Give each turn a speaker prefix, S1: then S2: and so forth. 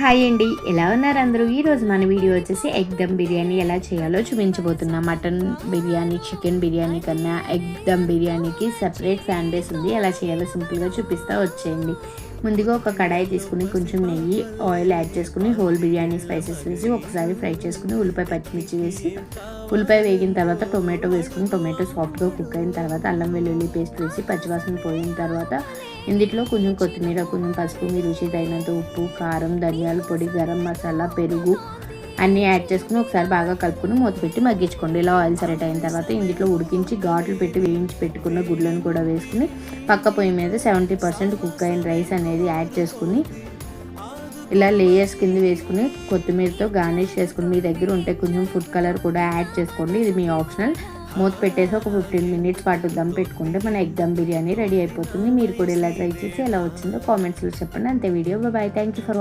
S1: Hi అండి. ఎలా ఉన్నారు అందరూ? ఈరోజు మన వీడియో వచ్చేసి ఎగ్ దమ్ బిర్యానీ ఎలా చేయాలో చూపించబోతున్నా. మటన్ బిర్యానీ చికెన్ బిర్యానీ కన్నా ఎగ్ దమ్ బిర్యానీకి సపరేట్ ఫ్యాన్ బేస్ ఉంది. ఎలా చేయాలో సింపుల్గా చూపిస్తా వచ్చేయండి. ముందుగా ఒక కడాయి తీసుకుని కొంచెం నెయ్యి ఆయిల్ యాడ్ చేసుకుని హోల్ బిర్యానీ స్పైసెస్ వేసి ఒకసారి ఫ్రై చేసుకుని ఉల్లిపాయ పచ్చిమిర్చి వేసి ఉల్లిపాయ వేగిన తర్వాత టొమాటో వేసుకుని టొమాటో సాఫ్ట్గా కుక్ అయిన తర్వాత అల్లం వెల్లుల్లి పేస్ట్ వేసి పచ్చివాసన పోయిన తర్వాత ఇందులో కొంచెం కొత్తిమీర కొంచెం పసుపు మీ రుచి తగినంత ఉప్పు కారం ధనియాల పొడి గరం మసాలా పెరుగు అన్నీ యాడ్ చేసుకుని ఒకసారి బాగా కలుపుకుని మూత పెట్టి మగ్గించుకోండి. ఇలా ఆయిల్ సెరెట్ అయిన తర్వాత ఇందులో ఉడికించి ఘాట్లు పెట్టి వేయించి పెట్టుకున్న గుడ్లను కూడా వేసుకుని పక్క పొయ్యి మీద సెవెంటీ పర్సెంట్ కుక్ అయిన రైస్ అనేది యాడ్ చేసుకుని ఇలా లేయర్స్ కింద వేసుకుని కొత్తిమీరతో గార్నిష్ చేసుకుని మీ దగ్గర ఉంటే కొంచెం ఫుడ్ కలర్ కూడా యాడ్ చేసుకోండి. ఇది మీ ఆప్షనల్ మూత పెట్టేసి ఒక ఫిఫ్టీన్ మినిట్స్ పాటు దమ్ పెట్టుకుంటే మన ఎగ్ దమ్ బిర్యానీ రెడీ అయిపోతుంది. మీరు కూడా ఇలా ట్రై చేసి ఎలా వచ్చిందో కామెంట్స్లో చెప్పండి. అంతే video. Bye thank you for